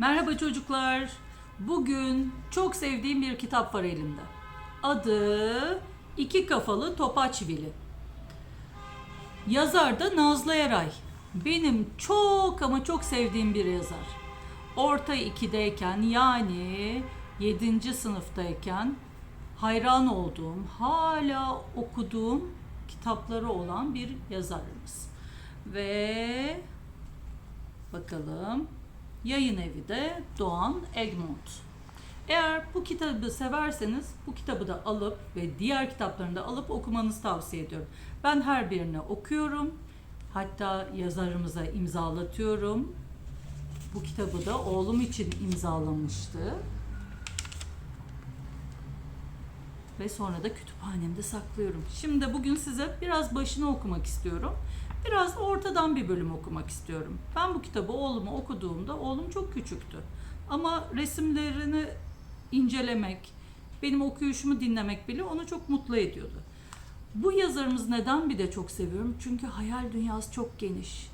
Merhaba çocuklar. Bugün çok sevdiğim bir kitap var elimde. Adı İki Kafalı Topaç Vili. Yazar da Nazlı Eray. Benim çok ama çok sevdiğim bir yazar. Orta 2'deyken yani 7. sınıftayken hayran olduğum, hala okuduğum kitapları olan bir yazarımız. Ve Bakalım. Yayın evi de Doğan Egmont. Eğer bu kitabı severseniz bu kitabı da alıp ve diğer kitaplarını da alıp okumanızı tavsiye ediyorum. Ben her birini okuyorum. Hatta yazarımıza imzalatıyorum. Bu kitabı da oğlum için imzalamıştı. Ve sonra da kütüphanemde saklıyorum. Şimdi bugün size biraz başını okumak istiyorum. Biraz ortadan bir bölüm okumak istiyorum. Ben bu kitabı oğluma okuduğumda oğlum çok küçüktü. Ama resimlerini incelemek, benim okuyuşumu dinlemek bile onu çok mutlu ediyordu. Bu yazarımız neden bir de çok seviyorum? Çünkü hayal dünyası çok geniş.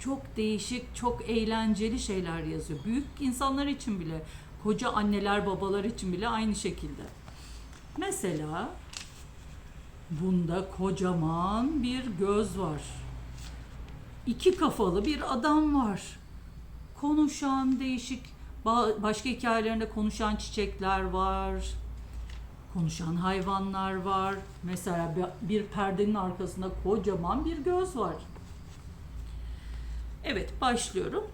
Çok değişik, çok eğlenceli şeyler yazıyor. Büyük insanlar için bile, koca anneler, babalar için bile aynı şekilde. Mesela bunda kocaman bir göz var. İki kafalı bir adam var. Konuşan değişik ba- başka hikayelerinde konuşan çiçekler var. Konuşan hayvanlar var. Mesela bir perdenin arkasında kocaman bir göz var. Evet, başlıyorum.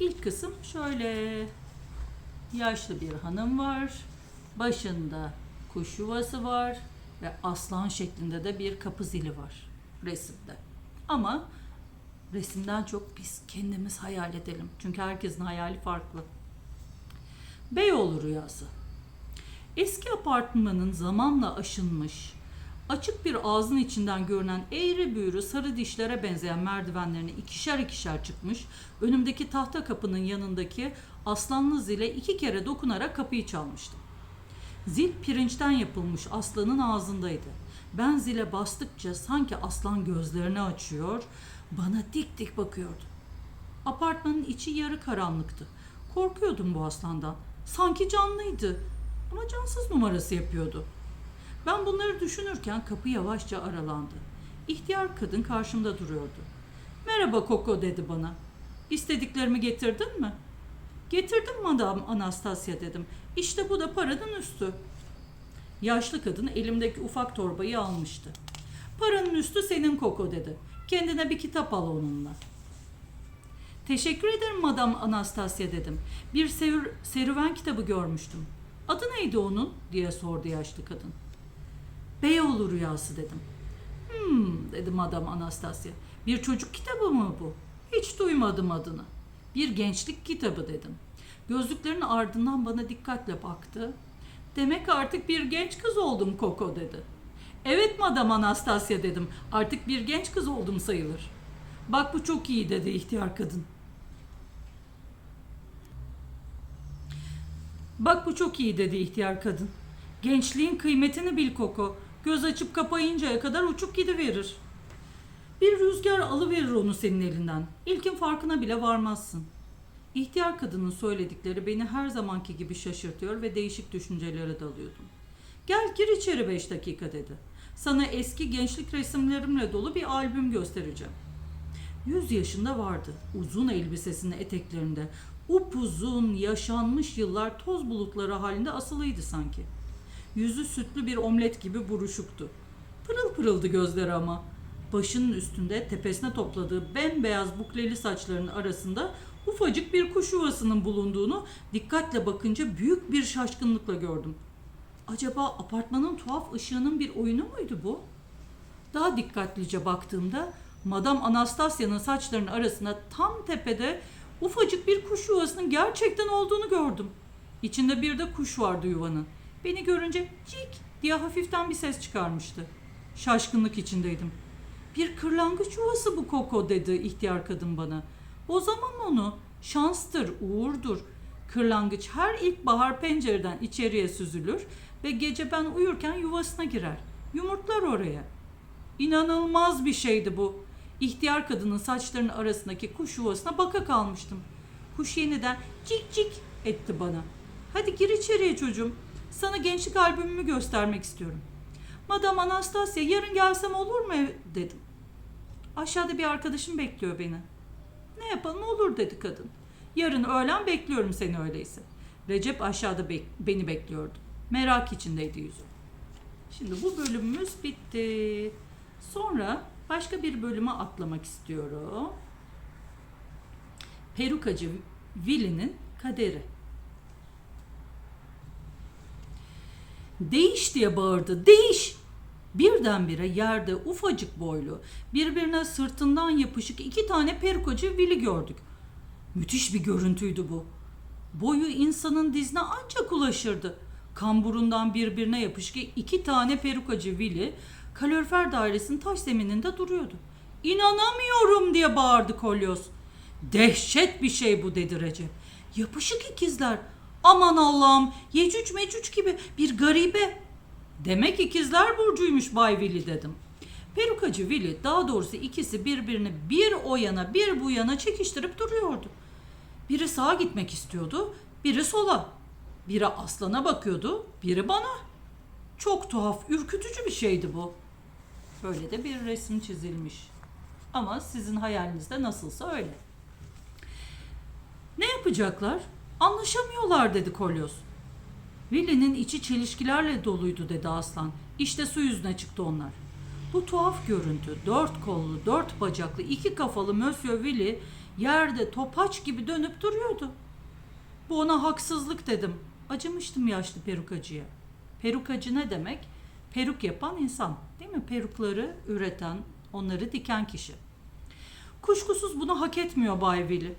İlk kısım şöyle. Yaşlı bir hanım var. Başında kuş yuvası var ve aslan şeklinde de bir kapı zili var resimde. Ama resimden çok biz kendimiz hayal edelim. Çünkü herkesin hayali farklı. Beyoğlu rüyası. Eski apartmanın zamanla aşınmış, açık bir ağzın içinden görünen eğri büğrü sarı dişlere benzeyen merdivenlerine ikişer ikişer çıkmış, önümdeki tahta kapının yanındaki aslanlı zile iki kere dokunarak kapıyı çalmıştım. Zil pirinçten yapılmış aslanın ağzındaydı. Ben zile bastıkça sanki aslan gözlerini açıyor, bana dik dik bakıyordu. Apartmanın içi yarı karanlıktı. Korkuyordum bu aslandan. Sanki canlıydı ama cansız numarası yapıyordu. Ben bunları düşünürken kapı yavaşça aralandı. İhtiyar kadın karşımda duruyordu. Merhaba Koko dedi bana. İstediklerimi getirdin mi? Getirdim madam Anastasia dedim. İşte bu da paranın üstü. Yaşlı kadın elimdeki ufak torbayı almıştı. Paranın üstü senin Koko dedi. Kendine bir kitap al onunla. Teşekkür ederim Madam Anastasia dedim. Bir ser- serüven kitabı görmüştüm. Adı neydi onun diye sordu yaşlı kadın. Beyoğlu rüyası dedim. Hmm dedi Madam Anastasia. Bir çocuk kitabı mı bu? Hiç duymadım adını. Bir gençlik kitabı dedim. Gözlüklerinin ardından bana dikkatle baktı. Demek artık bir genç kız oldum Koko dedi. Evet Madam Anastasia dedim. Artık bir genç kız oldum sayılır. Bak bu çok iyi dedi ihtiyar kadın. Bak bu çok iyi dedi ihtiyar kadın. Gençliğin kıymetini bil Koko. Göz açıp kapayıncaya kadar uçup gidiverir. Bir rüzgar alıverir onu senin elinden. İlkin farkına bile varmazsın. İhtiyar kadının söyledikleri beni her zamanki gibi şaşırtıyor ve değişik düşüncelere dalıyordum. Gel gir içeri beş dakika dedi. Sana eski gençlik resimlerimle dolu bir albüm göstereceğim. Yüz yaşında vardı. Uzun elbisesinin eteklerinde. Upuzun, yaşanmış yıllar toz bulutları halinde asılıydı sanki. Yüzü sütlü bir omlet gibi buruşuktu. Pırıl pırıldı gözleri ama. Başının üstünde tepesine topladığı bembeyaz bukleli saçlarının arasında ufacık bir kuş yuvasının bulunduğunu dikkatle bakınca büyük bir şaşkınlıkla gördüm. Acaba apartmanın tuhaf ışığının bir oyunu muydu bu? Daha dikkatlice baktığımda Madam Anastasia'nın saçlarının arasında tam tepede ufacık bir kuş yuvasının gerçekten olduğunu gördüm. İçinde bir de kuş vardı yuvanın. Beni görünce cik diye hafiften bir ses çıkarmıştı. Şaşkınlık içindeydim. Bir kırlangıç yuvası bu Koko dedi ihtiyar kadın bana. O zaman onu şanstır, uğurdur. Kırlangıç her ilkbahar pencereden içeriye süzülür ve gece ben uyurken yuvasına girer. Yumurtlar oraya. İnanılmaz bir şeydi bu. İhtiyar kadının saçlarının arasındaki kuş yuvasına baka kalmıştım. Kuş yeniden cik cik etti bana. Hadi gir içeriye çocuğum. Sana gençlik albümümü göstermek istiyorum. Madam Anastasia yarın gelsem olur mu dedim. Aşağıda bir arkadaşım bekliyor beni. Ne yapalım olur dedi kadın. Yarın öğlen bekliyorum seni öyleyse. Recep aşağıda bek- beni bekliyordu. Merak içindeydi yüzü. Şimdi bu bölümümüz bitti. Sonra başka bir bölüme atlamak istiyorum. Perukacı Willy'nin kaderi. Değiş diye bağırdı. Değiş! Birdenbire yerde ufacık boylu, birbirine sırtından yapışık iki tane perukacı Willy gördük. Müthiş bir görüntüydü bu. Boyu insanın dizine ancak ulaşırdı. Kamburundan birbirine yapışık iki tane perukacı Willy kalorifer dairesinin taş zemininde duruyordu. İnanamıyorum diye bağırdı Kolyos. Dehşet bir şey bu dedi Recep. Yapışık ikizler. Aman Allah'ım Yecüc Mecüc gibi bir garibe. Demek ikizler burcuymuş Bay Willy dedim. Perukacı Willy daha doğrusu ikisi birbirini bir o yana bir bu yana çekiştirip duruyordu. Biri sağa gitmek istiyordu, biri sola. Biri aslana bakıyordu, biri bana. Çok tuhaf, ürkütücü bir şeydi bu. Böyle de bir resim çizilmiş. Ama sizin hayalinizde nasılsa öyle. Ne yapacaklar? Anlaşamıyorlar dedi Kolyos. Willy'nin içi çelişkilerle doluydu dedi aslan. İşte su yüzüne çıktı onlar. Bu tuhaf görüntü, dört kollu, dört bacaklı, iki kafalı Monsieur Willy yerde topaç gibi dönüp duruyordu. Bu ona haksızlık dedim. Acımıştım yaşlı perukacıya. Perukacı ne demek? Peruk yapan insan. Değil mi? Perukları üreten, onları diken kişi. Kuşkusuz bunu hak etmiyor Bay Willy.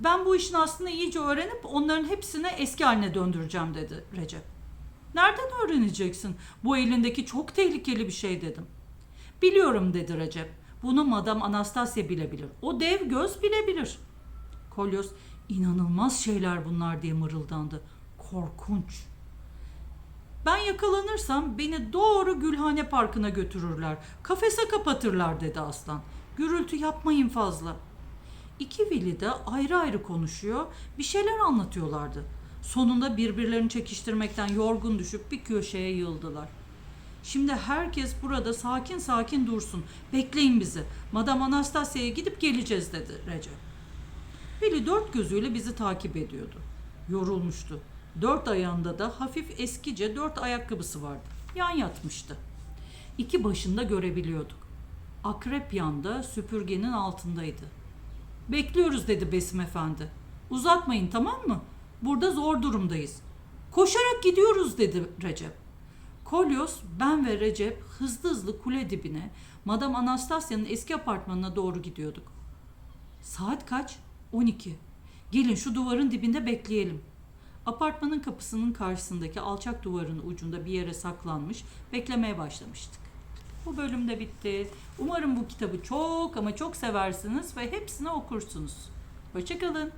Ben bu işin aslında iyice öğrenip onların hepsini eski haline döndüreceğim dedi Recep. Nereden öğreneceksin? Bu elindeki çok tehlikeli bir şey dedim. Biliyorum dedi Recep. Bunu Madam Anastasia bilebilir. O dev göz bilebilir. Kolyos inanılmaz şeyler bunlar diye mırıldandı. Korkunç. Ben yakalanırsam beni doğru Gülhane Parkı'na götürürler. Kafese kapatırlar dedi aslan. Gürültü yapmayın fazla. İki veli de ayrı ayrı konuşuyor, bir şeyler anlatıyorlardı. Sonunda birbirlerini çekiştirmekten yorgun düşüp bir köşeye yığıldılar. Şimdi herkes burada sakin sakin dursun. Bekleyin bizi. Madame Anastasia'ya gidip geleceğiz dedi Recep. Veli dört gözüyle bizi takip ediyordu. Yorulmuştu. Dört ayağında da hafif eskice dört ayakkabısı vardı. Yan yatmıştı. İki başında görebiliyorduk. Akrep yanda süpürgenin altındaydı. Bekliyoruz dedi Besim Efendi. Uzatmayın tamam mı? Burada zor durumdayız. Koşarak gidiyoruz dedi Recep. Kolyos, ben ve Recep hızlı hızlı kule dibine, Madame Anastasia'nın eski apartmanına doğru gidiyorduk. Saat kaç? 12. Gelin şu duvarın dibinde bekleyelim. Apartmanın kapısının karşısındaki alçak duvarın ucunda bir yere saklanmış, beklemeye başlamıştık. Bu bölüm de bitti. Umarım bu kitabı çok ama çok seversiniz ve hepsini okursunuz. Hoşçakalın.